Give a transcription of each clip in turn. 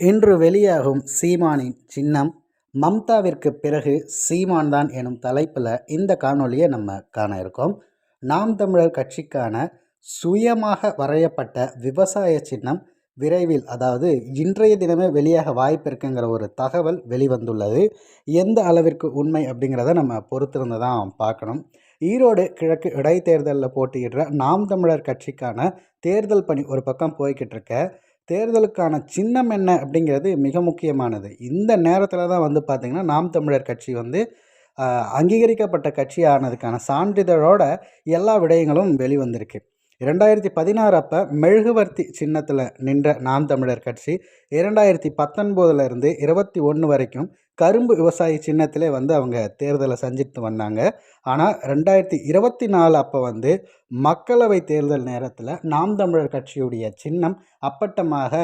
இன்று வெளியாகும் சீமானின் சின்னம் மம்தாவிற்கு பிறகு சீமான் தான் எனும் தலைப்பில் இந்த காணொளியை நம்ம காண இருக்கோம். நாம் தமிழர் கட்சிக்கான சுயமாக வரையப்பட்ட விவசாய சின்னம் விரைவில் அதாவது இன்றைய தினமே வெளியாக வாய்ப்பு இருக்குங்கிற ஒரு தகவல் வெளிவந்துள்ளது. எந்த அளவிற்கு உண்மை அப்படிங்கிறத நம்ம பொறுத்திருந்து தான் பார்க்கணும். ஈரோடு கிழக்கு இடைத்தேர்தலில் போட்டியிடுற நாம் தமிழர் கட்சிக்கான தேர்தல் பணி ஒரு பக்கம் போய்கிட்டு இருக்க. தேர்தலுக்கான சின்னம் என்ன அப்படிங்கிறது மிக முக்கியமானது. இந்த நேரத்தில் தான் வந்து பார்த்திங்கன்னா நாம் தமிழர் கட்சி வந்து அங்கீகரிக்கப்பட்ட கட்சி ஆனதுக்கான சான்றிதழோட எல்லா விடயங்களும் வெளிவந்திருக்கு. இரண்டாயிரத்தி பதினாறு அப்போ மெழுகுவர்த்தி சின்னத்தில் நின்ற நாம் தமிழர் கட்சி இரண்டாயிரத்தி பத்தொன்பதுலேருந்து இருபத்தி ஒன்று வரைக்கும் கரும்பு விவசாயி சின்னத்திலே வந்து அவங்க தேர்தலை சந்தித்து வந்தாங்க. ஆனால் ரெண்டாயிரத்தி இருபத்தி நாலு அப்போ வந்து மக்களவை தேர்தல் நேரத்தில் நாம் தமிழர் கட்சியுடைய சின்னம் அப்பட்டமாக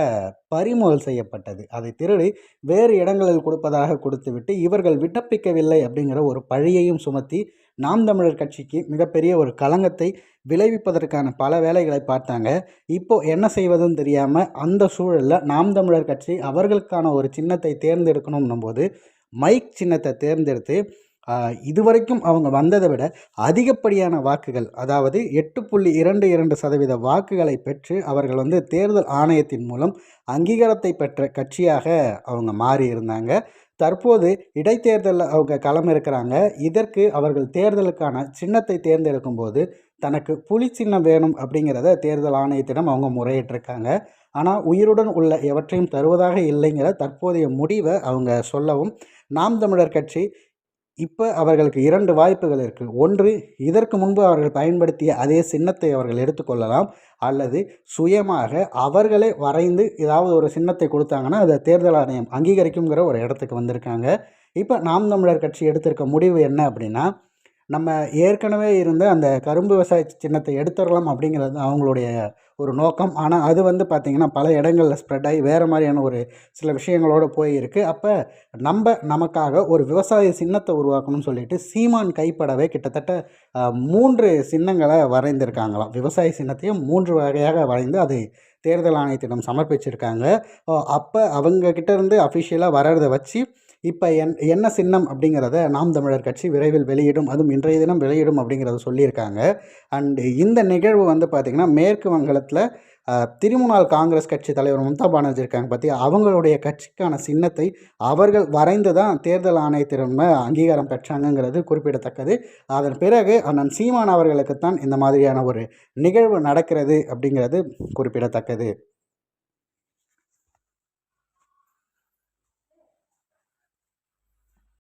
பறிமுதல் செய்யப்பட்டது. அதை திருடி வேறு இடங்களில் கொடுப்பதாக கொடுத்துவிட்டு இவர்கள் விண்ணப்பிக்கவில்லை அப்படிங்கிற ஒரு பழியையும் சுமத்தி நாம் தமிழர் கட்சிக்கு மிகப்பெரிய ஒரு களங்கத்தை விளைவிப்பதற்கான பல வேலைகளை பார்த்தாங்க. இப்போ என்ன செய்வதுன்னு தெரியாமல் அந்த சூழலில் நாம் தமிழர் கட்சி அவர்களுக்கான ஒரு சின்னத்தை தேர்ந்தெடுக்கணும்னும் போது மைக் சின்னத்தை தேர்ந்தெடுத்து இதுவரைக்கும் அவங்க வந்ததை விட அதிகப்படியான வாக்குகள் அதாவது எட்டு புள்ளி இரண்டு இரண்டு சதவீத வாக்குகளை பெற்று அவர்கள் வந்து தேர்தல் ஆணையத்தின் மூலம் அங்கீகாரத்தை பெற்ற கட்சியாக அவங்க மாறி இருந்தாங்க தற்போது இடைத்தேர்தலில் அவங்க களம் இருக்கிறாங்க இதற்கு அவர்கள் தேர்தலுக்கான சின்னத்தை தேர்ந்தெடுக்கும் போது தனக்கு புலி சின்னம் வேணும் அப்படிங்கிறத தேர்தல் ஆணையத்திடம் அவங்க முறையிட்டிருக்காங்க. ஆனால் உயிருடன் உள்ள எவற்றையும் தருவதாக இல்லைங்கிற தற்போதைய முடிவை அவங்க சொல்லவும் நாம் தமிழர் கட்சி இப்போ அவர்களுக்கு இரண்டு வாய்ப்புகள் இருக்குது ஒன்று இதற்கு முன்பு அவர்கள் பயன்படுத்திய அதே சின்னத்தை அவர்கள் எடுத்துக்கொள்ளலாம் அல்லது சுயமாக அவர்களே வரைந்து ஏதாவது ஒரு சின்னத்தை கொடுத்தாங்கன்னா அதை தேர்தல் ஆணையம் அங்கீகரிக்குங்கிற ஒரு இடத்துக்கு வந்திருக்காங்க. இப்போ நாம் தமிழர் கட்சி எடுத்திருக்க முடிவு என்ன அப்படின்னா நம்ம ஏற்கனவே இருந்த அந்த கரும்பு விவசாய சின்னத்தை எடுத்துடலாம் அப்படிங்கிறது அவங்களுடைய ஒரு நோக்கம். ஆனால் அது வந்து பார்த்திங்கன்னா பல இடங்களில் ஸ்ப்ரெட் ஆகி வேறு மாதிரியான ஒரு சில விஷயங்களோடு போயிருக்கு. அப்போ நம்ம நமக்காக ஒரு விவசாய சின்னத்தை உருவாக்கணும்னு சொல்லிட்டு சீமான் கைப்படவே கிட்டத்தட்ட மூன்று சின்னங்களை வரைந்திருக்காங்களாம். விவசாய சின்னத்தையும் மூன்று வகையாக வரைந்து அது தேர்தல் ஆணையத்திடம் சமர்ப்பிச்சிருக்காங்க. அப்போ அவங்க இருந்து அஃபிஷியலாக வர்றதை வச்சு இப்போ என் என்ன சின்னம் அப்படிங்கிறத நாம் தமிழர் கட்சி விரைவில் வெளியிடும் அதுவும் இன்றைய தினம் வெளியிடும் அப்படிங்கிறத சொல்லியிருக்காங்க. அண்டு இந்த நிகழ்வு வந்து பார்த்திங்கன்னா மேற்கு வங்கத்தில் திருமுனால் காங்கிரஸ் கட்சி தலைவர் மம்தா பானர்ஜி இருக்காங்க பற்றி அவங்களுடைய கட்சிக்கான சின்னத்தை அவர்கள் வரைந்து தான் தேர்தல் ஆணையத்திடம் அங்கீகாரம் பெற்றாங்கங்கிறது குறிப்பிடத்தக்கது. அதன் பிறகு அண்ணன் சீமான் அவர்களுக்குத்தான் இந்த மாதிரியான ஒரு நிகழ்வு நடக்கிறது அப்படிங்கிறது குறிப்பிடத்தக்கது.